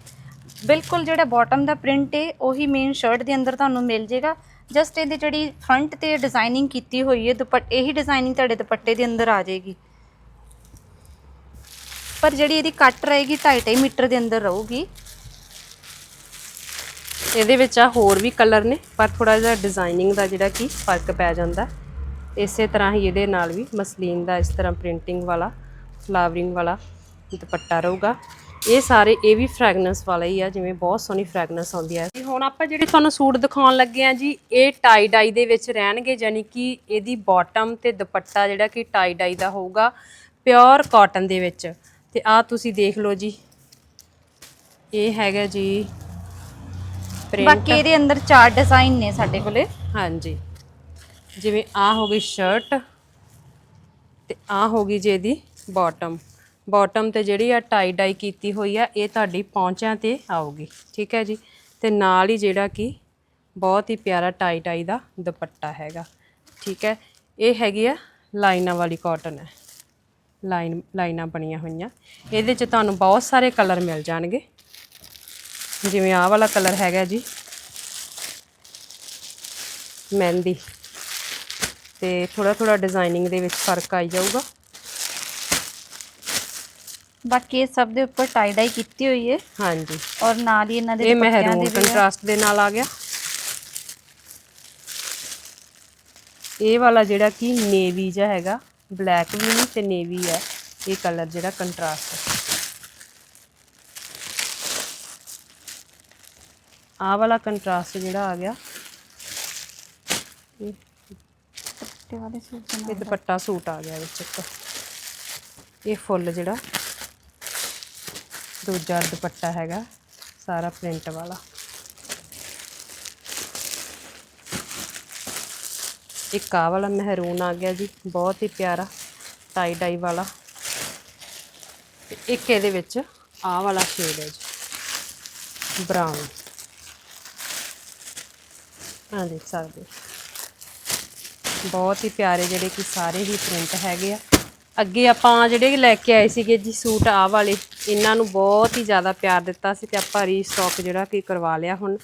ਬਿਲਕੁਲ ਜਿਹੜਾ ਬਾਟਮ ਦਾ ਪ੍ਰਿੰਟ ਹੈ ਉਹੀ ਮੇਨ ਸ਼ਰਟ ਦੇ ਅੰਦਰ ਤੁਹਾਨੂੰ ਮਿਲ ਜੇਗਾ। ਜਸਟ ਇਹਦੀ ਜਿਹੜੀ ਫਰੰਟ ਤੇ ਡਿਜ਼ਾਈਨਿੰਗ ਕੀਤੀ ਹੋਈ ਹੈ, ਦੁਪੱਟੇ, ਇਹੀ ਡਿਜ਼ਾਈਨਿੰਗ ਤੁਹਾਡੇ ਦੁਪੱਟੇ ਦੇ ਅੰਦਰ ਆ ਜਾਏਗੀ। ਪਰ ਜਿਹੜੀ ਇਹਦੀ ਕੱਟ ਰਹੇਗੀ 2.5 ਮੀਟਰ ਦੇ ਅੰਦਰ ਰਹੂਗੀ। ਇਹਦੇ ਵਿੱਚ ਆ ਹੋਰ ਵੀ ਕਲਰ ਨੇ, ਪਰ ਥੋੜਾ ਜਿਹਾ ਡਿਜ਼ਾਈਨਿੰਗ ਦਾ ਜਿਹੜਾ ਕਿ ਫ਼ਰਕ ਪੈ ਜਾਂਦਾ। ਇਸੇ ਤਰ੍ਹਾਂ ਹੀ ਇਹਦੇ ਨਾਲ ਵੀ ਮਸਲੀਨ ਦਾ ਇਸ ਤਰ੍ਹਾਂ ਪ੍ਰਿੰਟਿੰਗ ਵਾਲਾ ਫਲਾਵਰਿੰਗ ਵਾਲਾ ਦੁਪੱਟਾ ਰਹੂਗਾ। ਇਹ ਸਾਰੇ ਇਹ ਵੀ ਫ੍ਰੈਗਨੈਂਸ ਵਾਲਾ ਹੀ ਆ ਜਿਵੇਂ ਬਹੁਤ ਸੋਹਣੀ ਫ੍ਰੈਗਨੈਂਸ ਆਉਂਦੀ ਹੈ ਜੀ ਹੁਣ ਆਪਾਂ ਜਿਹੜੇ ਤੁਹਾਨੂੰ ਸੂਟ ਦਿਖਾਉਣ ਲੱਗੇ ਆ ਜੀ ਇਹ ਟਾਈ ਡਾਈ ਦੇ ਵਿੱਚ ਰਹਿਣਗੇ ਯਾਨੀ ਕਿ ਇਹਦੀ ਬਾਟਮ ਤੇ ਦੁਪੱਟਾ ਜਿਹੜਾ ਕਿ ਟਾਈ ਡਾਈ ਦਾ ਹੋਊਗਾ ਪਿਓਰ ਕਾਟਨ ਦੇ ਵਿੱਚ। ਤੇ ਆ ਤੁਸੀਂ ਦੇਖ ਲਓ ਜੀ ਇਹ ਹੈਗਾ ਜੀ ਬਾਕੀ ਇਹਦੇ ਅੰਦਰ ਚਾਰ ਡਿਜ਼ਾਈਨ ਨੇ ਸਾਡੇ ਕੋਲੇ। ਹਾਂਜੀ ਜਿਵੇਂ ਆ ਹੋ ਗਈ ਸ਼ਰਟ ਤੇ ਆ ਹੋ ਗਈ ਜੇ ਇਹਦੀ ਬਾਟਮ ਬਾਟਮ ਤੇ ਜਿਹੜੀ ਆ ਟਾਈ ਡਾਈ ਕੀਤੀ ਹੋਈ ਆ, ਇਹ ਤੁਹਾਡੀ ਪੌਂਚਿਆਂ ਤੇ ਆਊਗੀ। ਠੀਕ ਹੈ ਜੀ? ਤੇ ਨਾਲ ਹੀ ਜਿਹੜਾ ਕਿ ਬਹੁਤ ਹੀ ਪਿਆਰਾ ਟਾਈ ਡਾਈ ਦਾ ਦੁਪੱਟਾ ਹੈਗਾ। ਠੀਕ ਹੈ? ਇਹ ਹੈਗੀ ਆ ਲਾਈਨਾਂ ਵਾਲੀ ਕਾਟਨ ਹੈ। ਲਾਈਨ, ਲਾਈਨਾਂ ਬਣੀਆਂ ਹੋਈਆਂ। ਇਹਦੇ ਚ ਤੁਹਾਨੂੰ ਬਹੁਤ ਸਾਰੇ ਕਲਰ ਮਿਲ ਜਾਣਗੇ। ਜਿਵੇਂ ਆਹ ਵਾਲਾ ਕਲਰ ਹੈਗਾ ਜੀ। ਮਹਿੰਦੀ। ਤੇ ਥੋੜਾ ਥੋੜਾ ਡਿਜ਼ਾਈਨਿੰਗ ਦੇ ਵਿੱਚ ਫ਼ਰਕ ਆਈ ਜਾਊਗਾ। ਬਾਕੀ ਇਹ ਸਭ ਦੇ ਉੱਪਰ ਟਾਈ ਡਾਈ ਕੀਤੀ ਹੋਈ ਹੈ ਹਾਂਜੀ। ਔਰ ਨਾਲ ਹੀ ਇਹਨਾਂ ਦੇ ਇਹ ਮਹਿਰੂਨ ਆ। ਕੰਟਰਾਸਟ ਦੇ ਨਾਲ ਆ ਗਿਆ। ਇਹ ਵਾਲਾ ਜਿਹੜਾ ਕਿ ਨੇਵੀ ਜਿਹਾ ਹੈਗਾ ਬਲੈਕ ਵੀ ਨਹੀਂ ਤੇ ਨੇਵੀ ਹੈ ਇਹ ਕਲਰ ਜਿਹੜਾ ਕੰਟਰਾਸਟ ਹੈ ਆਹ ਵਾਲਾ ਕੰਟਰਾਸਟ ਜਿਹੜਾ ਆ ਗਿਆ ਇਹ ਦੁਪੱਟੇ ਵਾਲੇ ਸੂਟ ਦੇ ਇਹ ਦੁਪੱਟਾ ਸੂਟ ਆ ਗਿਆ ਵਿੱਚ ਇੱਕ। ਇਹ ਫੁੱਲ ਜਿਹੜਾ ਦੂਜਾ ਦੁਪੱਟਾ ਹੈਗਾ, ਸਾਰਾ ਪ੍ਰਿੰਟ ਵਾਲਾ। ਇੱਕ ਆਹ ਵਾਲਾ ਮਹਿਰੂਨ ਆ ਗਿਆ ਜੀ, ਬਹੁਤ ਹੀ ਪਿਆਰਾ ਟਾਈ ਡਾਈ ਵਾਲਾ। ਤੇ ਇੱਕ ਇਹਦੇ ਵਿੱਚ ਆ ਵਾਲਾ ਸ਼ੇਡ ਹੈ ਜੀ ਬਰਾਊਨ ਆ ਦੇਖ ਸਕਦੇ ਬਹੁਤ ਹੀ ਪਿਆਰੇ ਜਿਹੜੇ ਕਿ ਸਾਰੇ ਹੀ ਪ੍ਰਿੰਟ ਹੈਗੇ ਆ। ਅੱਗੇ ਆਪਾਂ ਜਿਹੜੇ ਲੈ ਕੇ ਆਏ ਸੀਗੇ ਜੀ ਸੂਟ ਆ ਵਾਲੇ ਇਹਨਾਂ ਨੂੰ ਬਹੁਤ ਹੀ ਜ਼ਿਆਦਾ ਪਿਆਰ ਦਿੱਤਾ ਸੀ ਤੇ ਆਪਾਂ ਰੀਸਟਾਕ ਜਿਹੜਾ ਕਿ ਕਰਵਾ ਲਿਆ ਹੁਣ।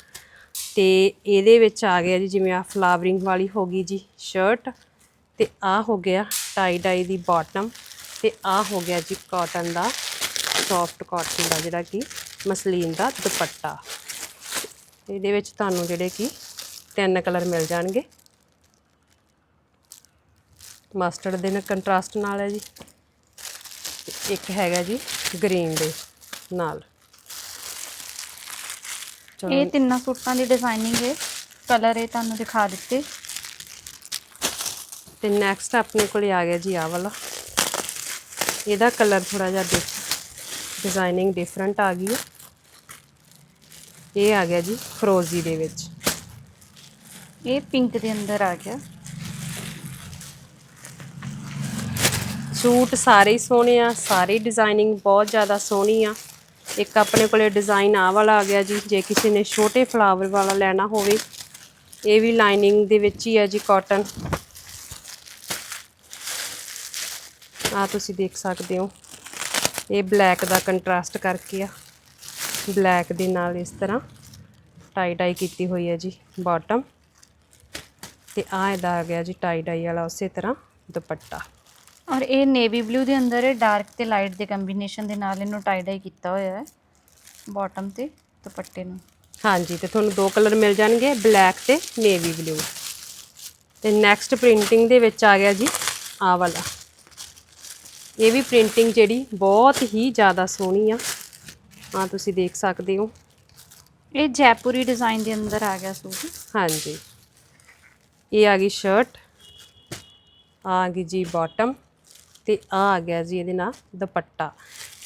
ਤੇ ਇਹਦੇ ਵਿੱਚ ਆ ਗਿਆ ਜੀ, ਜਿਵੇਂ ਆ ਫਲਾਵਰਿੰਗ ਵਾਲੀ ਹੋ ਗਈ ਜੀ ਸ਼ਰਟ ਤੇ ਆ ਹੋ ਗਿਆ ਟਾਈ ਡਾਈ ਦੀ ਬਾਟਮ ਤੇ ਆ ਹੋ ਗਿਆ ਜੀ ਕਾਟਨ ਦਾ ਸੌਫਟ ਕਾਟਨ ਦਾ ਜਿਹੜਾ ਕਿ ਮਸਲੀਨ ਦਾ ਦੁਪੱਟਾ। ਇਹਦੇ ਵਿੱਚ ਤੁਹਾਨੂੰ ਜਿਹੜੇ ਕਿ ਤਿੰਨ ਕਲਰ ਮਿਲ ਜਾਣਗੇ। ਮਸਟਰਡ ਦੇ ਨਾਲ ਕੰਟਰਾਸਟ ਨਾਲ ਹੈ ਜੀ। ਇੱਕ ਹੈਗਾ ਜੀ ਗ੍ਰੀਨ ਦੇ ਨਾਲ। ਇਹ ਤਿੰਨਾਂ ਸੂਟਾਂ ਦੀ ਡਿਜ਼ਾਈਨਿੰਗ ਹੈ। ਕਲਰ ਇਹ ਤੁਹਾਨੂੰ ਦਿਖਾ ਦਿੱਤੇ। ਤੇ ਨੈਕਸਟ ਆਪਣੇ ਕੋਲੇ ਆ ਗਿਆ ਜੀ ਆਹ ਵਾਲਾ। ਇਹਦਾ ਕਲਰ ਥੋੜਾ ਜਿਹਾ ਡਿਜ਼ਾਈਨਿੰਗ ਡਿਫਰੈਂਟ ਆ ਗਈ ਹੈ। ਇਹ ਆ ਗਿਆ ਜੀ ਫਰੋਜ਼ੀ ਦੇ ਵਿੱਚ। ਇਹ ਪਿੰਕ ਦੇ ਅੰਦਰ ਆ ਗਿਆ। ਸੂਟ ਸਾਰੇ ਹੀ ਸੋਹਣੇ ਆ, ਸਾਰੇ ਡਿਜ਼ਾਈਨਿੰਗ ਬਹੁਤ ਜ਼ਿਆਦਾ ਸੋਹਣੀ ਆ। ਇੱਕ ਆਪਣੇ ਕੋਲੇ ਡਿਜ਼ਾਈਨ ਆ ਵਾਲਾ ਆ ਗਿਆ ਜੀ, ਜੇ ਕਿਸੇ ਨੇ ਛੋਟੇ ਫਲਾਵਰ ਵਾਲਾ ਲੈਣਾ ਹੋਵੇ, ਇਹ ਵੀ ਲਾਈਨਿੰਗ ਦੇ ਵਿੱਚ ਹੀ ਆ ਜੀ ਕਾਟਨ ਆ ਤੁਸੀਂ ਦੇਖ ਸਕਦੇ ਹੋ, ਇਹ ਬਲੈਕ ਦਾ ਕੰਟਰਾਸਟ ਕਰਕੇ ਆ। ਬਲੈਕ ਦੇ ਨਾਲ ਇਸ ਤਰ੍ਹਾਂ ਟਾਈ ਡਾਈ ਕੀਤੀ ਹੋਈ ਹੈ ਜੀ ਬਾਟਮ ਤੇ ਆ ਇਹਦਾ ਆ ਗਿਆ ਜੀ ਟਾਈ ਡਾਈ ਵਾਲਾ ਉਸੇ ਤਰ੍ਹਾਂ ਦੁਪੱਟਾ। ਔਰ ਇਹ ਨੇਵੀ ਬਲੂ ਦੇ ਅੰਦਰ ਹੈ ਡਾਰਕ ਤੇ ਲਾਈਟ ਦੇ ਕੰਬੀਨੇਸ਼ਨ ਦੇ ਨਾਲ ਇਹਨੂੰ ਟਾਈ ਡਾਈ ਕੀਤਾ ਹੋਇਆ ਹੈ ਬਾਟਮ ਤੇ ਦੁਪੱਟੇ ਨੂੰ। ਹਾਂਜੀ ਤੇ ਤੁਹਾਨੂੰ ਦੋ ਕਲਰ ਮਿਲ ਜਾਣਗੇ ਬਲੈਕ ਤੇ ਨੇਵੀ ਬਲੂ ਤੇ ਨੈਕਸਟ ਪ੍ਰਿੰਟਿੰਗ ਦੇ ਵਿੱਚ ਆ ਗਿਆ ਜੀ ਆ ਵਾਲਾ। ਇਹ ਵੀ ਪ੍ਰਿੰਟਿੰਗ ਜਿਹੜੀ ਬਹੁਤ ਹੀ ਜ਼ਿਆਦਾ ਸੋਹਣੀ ਆ। ਆ ਤੁਸੀਂ ਦੇਖ ਸਕਦੇ ਹੋ। ਇਹ ਜੈਪੁਰੀ ਡਿਜ਼ਾਈਨ ਦੇ ਅੰਦਰ ਆ ਗਿਆ ਸੂਟ। ਹਾਂਜੀ। ਇਹ ਆ ਗਈ ਸ਼ਰਟ ਆ ਗਈ ਜੀ ਬਾਟਮ ਤੇ ਆ ਆ ਗਿਆ ਜੀ ਇਹਦੇ ਨਾਲ ਦੁਪੱਟਾ।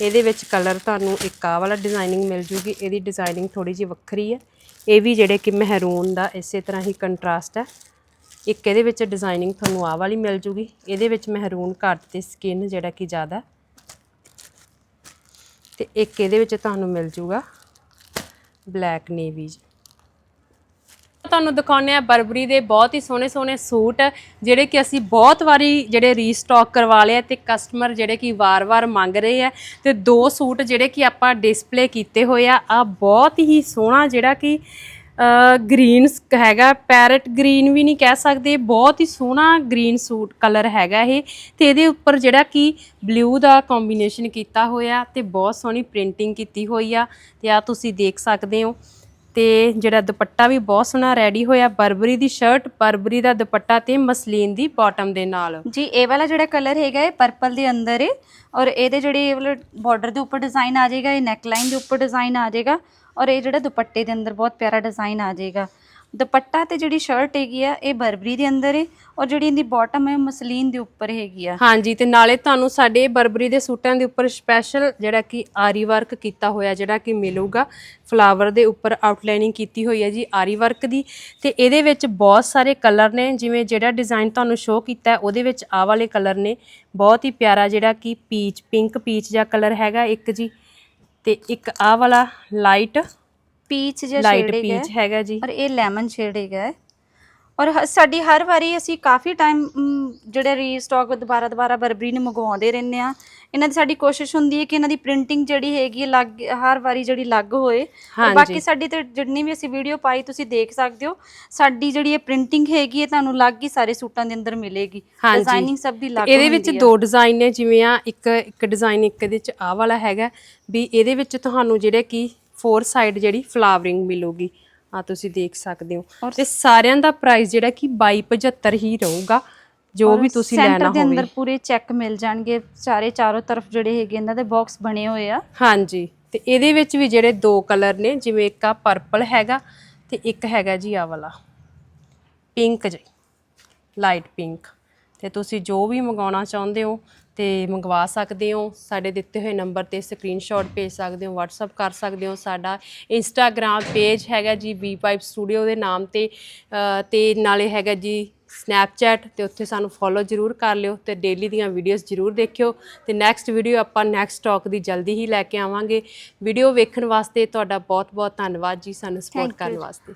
ਇਹਦੇ ਵਿੱਚ ਕਲਰ ਤੁਹਾਨੂੰ ਇੱਕ ਆ ਵਾਲਾ ਡਿਜ਼ਾਈਨਿੰਗ ਮਿਲ ਜੂਗੀ। ਇਹਦੀ ਡਿਜ਼ਾਈਨਿੰਗ ਥੋੜੀ ਜਿਹੀ ਵੱਖਰੀ ਹੈ। ਇਹ ਵੀ ਜਿਹੜੇ ਕਿ ਮਹਿਰੂਨ ਦਾ ਇਸੇ ਤਰ੍ਹਾਂ ਹੀ ਕੰਟਰਾਸਟ ਹੈ। ਇੱਕ ਇਹਦੇ ਵਿੱਚ ਡਿਜ਼ਾਈਨਿੰਗ ਤੁਹਾਨੂੰ ਆ ਵਾਲੀ ਮਿਲ ਜੂਗੀ। ਇਹਦੇ ਵਿੱਚ ਮਹਿਰੂਨ ਘੱਟ ਤੇ ਸਕਿਨ ਜਿਹੜਾ ਕਿ ਜ਼ਿਆਦਾ ਤੇ ਇੱਕ ਇਹਦੇ ਵਿੱਚ ਤੁਹਾਨੂੰ ਮਿਲ ਜੂਗਾ ਬਲੈਕ ਨੇਵੀ ਤੁਹਾਨੂੰ ਦਿਖਾਉਂਦੇ ਆ ਬਰਬਰੀ ਦੇ ਬਹੁਤ ਹੀ ਸੋਹਣੇ ਸੋਹਣੇ ਸੂਟ, ਜਿਹੜੇ ਕਿ ਅਸੀਂ ਬਹੁਤ ਵਾਰੀ ਜਿਹੜੇ ਰੀਸਟਾਕ ਕਰਵਾ ਲਏ ਆ ਤੇ ਕਸਟਮਰ ਜਿਹੜੇ ਕਿ ਵਾਰ-ਵਾਰ ਮੰਗ ਰਹੇ ਆ। ਤੇ ਦੋ ਸੂਟ ਜਿਹੜੇ ਕਿ ਆਪਾਂ ਡਿਸਪਲੇ ਕੀਤੇ ਹੋਏ ਆ ਆ ਬਹੁਤ ਹੀ ਸੋਹਣਾ ਜਿਹੜਾ ਕਿ ਗ੍ਰੀਨ ਹੈਗਾ ਪੈਰਟ ਗ੍ਰੀਨ ਵੀ ਨਹੀਂ ਕਹਿ ਸਕਦੇ, ਬਹੁਤ ਹੀ ਸੋਹਣਾ ਗ੍ਰੀਨ ਸੂਟ ਕਲਰ ਹੈਗਾ ਇਹ। ਤੇ ਇਹਦੇ ਉੱਪਰ ਜਿਹੜਾ ਕਿ ਬਲੂ ਦਾ ਕੰਬੀਨੇਸ਼ਨ ਕੀਤਾ ਹੋਇਆ ਤੇ ਬਹੁਤ ਸੋਹਣੀ ਪ੍ਰਿੰਟਿੰਗ ਕੀਤੀ ਹੋਈ ਆ, ਤੇ ਆ ਤੁਸੀਂ ਦੇਖ ਸਕਦੇ ਹੋ। ਤੇ ਜਿਹੜਾ ਦੁਪੱਟਾ ਵੀ ਬਹੁਤ ਸੋਹਣਾ ਰੈਡੀ ਹੋਇਆ, ਬਰਬਰੀ ਦੀ ਸ਼ਰਟ ਬਰਬਰੀ ਦਾ ਦੁਪੱਟਾ ਤੇ ਮਸਲੀਨ ਦੀ ਬਾਟਮ ਦੇ ਨਾਲ। ਜੀ, ਇਹ ਵਾਲਾ ਜਿਹੜਾ ਕਲਰ ਹੈਗਾ ਇਹ ਪਰਪਲ ਦੇ ਅੰਦਰ ਹੈ ਔਰ ਇਹਦੇ ਜਿਹੜੇ ਇਹ ਵਾਲੇ ਬਾਰਡਰ ਦੇ ਉੱਪਰ ਡਿਜ਼ਾਈਨ ਆ ਜਾਏਗਾ, ਇਹ ਨੈਕਲਾਈਨ ਦੇ ਉੱਪਰ ਡਿਜ਼ਾਈਨ ਆ ਜਾਏਗਾ ਔਰ ਇਹ ਜਿਹੜਾ ਦੁਪੱਟੇ ਦੇ ਅੰਦਰ ਬਹੁਤ ਪਿਆਰਾ ਡਿਜ਼ਾਈਨ ਆ ਜਾਏਗਾ। ਦੁਪੱਟਾ ਤੇ ਜਿਹੜੀ ਸ਼ਰਟ ਹੈਗੀ ਆ, ਇਹ ਬਰਬਰੀ ਦੇ ਅੰਦਰ ਹੈ ਔਰ ਜਿਹੜੀ ਇਹਦੀ ਬਾਟਮ ਹੈ ਮਸਲੀਨ ਦੇ ਉੱਪਰ ਹੈਗੀ ਆ। ਹਾਂਜੀ, ਤੇ ਨਾਲੇ ਤੁਹਾਨੂੰ ਸਾਡੇ ਬਰਬਰੀ ਦੇ ਸੂਟਾਂ ਦੇ ਉੱਪਰ ਸਪੈਸ਼ਲ ਜਿਹੜਾ ਕਿ ਆਰੀ ਵਰਕ ਕੀਤਾ ਹੋਇਆ, ਜਿਹੜਾ ਕਿ ਮਿਲੂਗਾ। ਫਲਾਵਰ ਦੇ ਉੱਪਰ ਆਊਟਲਾਈਨਿੰਗ ਕੀਤੀ ਹੋਈ ਹੈ ਜੀ ਆਰੀ ਵਰਕ ਦੀ। ਤੇ ਇਹਦੇ ਵਿੱਚ ਬਹੁਤ ਸਾਰੇ ਕਲਰ ਨੇ, ਜਿਵੇਂ ਜਿਹੜਾ ਡਿਜ਼ਾਈਨ ਤੁਹਾਨੂੰ ਸ਼ੋਅ ਕੀਤਾ, ਉਹਦੇ ਵਿੱਚ ਆਹ ਵਾਲੇ ਕਲਰ ਨੇ। ਬਹੁਤ ਹੀ ਪਿਆਰਾ ਜਿਹੜਾ ਕਿ ਪੀਚ ਪਿੰਕ ਪੀਚ ਜਿਹਾ ਕਲਰ ਹੈਗਾ ਇੱਕ ਜੀ। ਤੇ ਇੱਕ ਆਹ ਵਾਲਾ ਲਾਈਟ ਪੀਚ ਜਿਹਾ ਲਾਈਟ ਸ਼ੇਡ ਹੈਗਾ ਪੀਚ ਹੈਗਾ ਜੀ ਔਰ ਇਹ ਲੈਮਨ ਸ਼ੇਡ ਹੈਗਾ ਹੈ। ਔਰ ਹ- ਸਾਡੀ ਹਰ ਵਾਰੀ ਅਸੀਂ ਕਾਫੀ ਟਾਈਮ ਜਿਹੜੇ ਰੀਸਟਾਕ ਦੁਬਾਰਾ ਦੁਬਾਰਾ ਬਰਬਰੀ ਨੂੰ ਮੰਗਵਾਉਂਦੇ ਰਹਿੰਦੇ ਆ ਇਹਨਾਂ ਦੀ ਸਾਡੀ ਕੋਸ਼ਿਸ਼ ਹੁੰਦੀ ਹੈ ਕਿ ਇਹਨਾਂ ਦੀ ਪ੍ਰਿੰਟਿੰਗ ਜਿਹੜੀ ਹੈਗੀ ਹੈ ਲੱਗ ਹਰ ਵਾਰੀ ਜਿਹੜੀ ਲੱਗ ਹੋਏ ਔਰ ਹਾਂਜੀ। ਬਾਕੀ ਸਾਡੀ ਤੇ ਜਿੰਨੀ ਵੀ ਅਸੀਂ ਵੀਡੀਓ ਪਾਈ ਤੁਸੀਂ ਦੇਖ ਸਕਦੇ ਹੋ ਸਾਡੀ ਜਿਹੜੀ ਇਹ ਪ੍ਰਿੰਟਿੰਗ ਹੈਗੀ ਹੈ ਤੁਹਾਨੂੰ ਲੱਗ ਹੀ ਸਾਰੇ ਸੂਟਾਂ ਦੇ ਅੰਦਰ ਮਿਲੇਗੀ ਹਾਂਜੀ। ਡਿਜ਼ਾਈਨਿੰਗ ਸਭ ਦੀ ਲੱਗ ਇਹਦੇ ਵਿੱਚ ਹੁੰਦੀ ਹੈ। ਦੋ ਡਿਜ਼ਾਈਨ ਨੇ ਜਿਵੇਂ ਆ ਇੱਕ ਇੱਕ ਡਿਜ਼ਾਈਨ ਇੱਕ ਇਹਦੇ ਵਿੱਚ ਆਹ ਵਾਲਾ ਹੈਗਾ ਵੀ ਇਹਦੇ ਵਿੱਚ ਤੁਹਾਨੂੰ ਜਿਹੜੇ ਕਿ ਫੋਰ ਸਾਈਡ ਜਿਹੜੀ ਫਲਾਵਰਿੰਗ ਮਿਲੂਗੀ ਆ ਤੁਸੀਂ ਦੇਖ ਸਕਦੇ ਹੋ। ਤੇ ਸਾਰਿਆਂ ਦਾ ਪ੍ਰਾਈਸ ਜਿਹੜਾ ਕਿ 2275 ਹੀ ਰਹੂਗਾ ਜੋ ਵੀ ਤੁਸੀਂ ਲੈਣਾ ਦੇ ਹੋਵੇ। ਅੰਦਰ ਪੂਰੇ ਚੈੱਕ ਮਿਲ ਜਾਣਗੇ ਚਾਰੇ ਚਾਰੋਂ ਤਰਫ ਜਿਹੜੇ ਹੈਗੇ ਇਹਨਾਂ ਦੇ ਬਾਕਸ ਬਣੇ ਹੋਏ ਆ। ਹਾਂਜੀ ਤੇ ਇਹਦੇ ਵਿੱਚ ਵੀ ਜਿਹੜੇ ਦੋ ਕਲਰ ਨੇ ਜਿਵੇਂ ਇੱਕ ਆ ਪਰਪਲ ਹੈਗਾ ਤੇ ਇੱਕ ਹੈਗਾ ਜੀ ਆ ਵਾਲਾ। ਪਿੰਕ ਜੀ ਲਾਈਟ ਪਿੰਕ ਤੇ ਤੁਸੀਂ ਜੋ ਵੀ ਮੰਗਾਉਣਾ ਚਾਹੁੰਦੇ ਹੋ ਤੇ ਮੰਗਵਾ ਸਕਦੇ ਹੋ ਸਾਡੇ ਦਿੱਤੇ ਹੋਏ ਨੰਬਰ ਤੇ ਸਕਰੀਨਸ਼ਾਟ ਭੇਜ ਸਕਦੇ ਹੋ WhatsApp ਕਰ ਸਕਦੇ ਹੋ ਸਾਡਾ ਇੰਸਟਾਗ੍ਰam ਪੇਜ ਹੈਗਾ ਜੀ ਵੀ ਪਾਈਪ ਸਟੂਡੀਓ ਦੇ ਨਾਮ ਤੇ ਅ, ਤੇ ਨਾਲੇ ਹੈਗਾ ਜੀ ਸਨੈਪਚੈਟ ਤੇ ਉੱਥੇ ਸਾਨੂੰ ਫੋਲੋ ਜਰੂਰ ਕਰ ਲਿਓ ਤੇ ਡੇਲੀ ਦੀਆਂ ਵੀਡੀਓਜ਼ ਜਰੂਰ ਦੇਖਿਓ ਤੇ ਨੈਕਸਟ ਵੀਡੀਓ ਆਪਾਂ ਨੈਕਸਟ ਸਟਾਕ ਦੀ ਜਲਦੀ ਹੀ ਲੈ ਕੇ ਆਵਾਂਗੇ ਵੀਡੀਓ ਵੇਖਣ ਵਾਸਤੇ ਤੁਹਾਡਾ ਬਹੁਤ ਬਹੁਤ ਧੰਨਵਾਦ ਜੀ ਸਾਨੂੰ ਸਪੋਰਟ Thank you ਕਰਨ ਜੀ। ਵਾਸਤੇ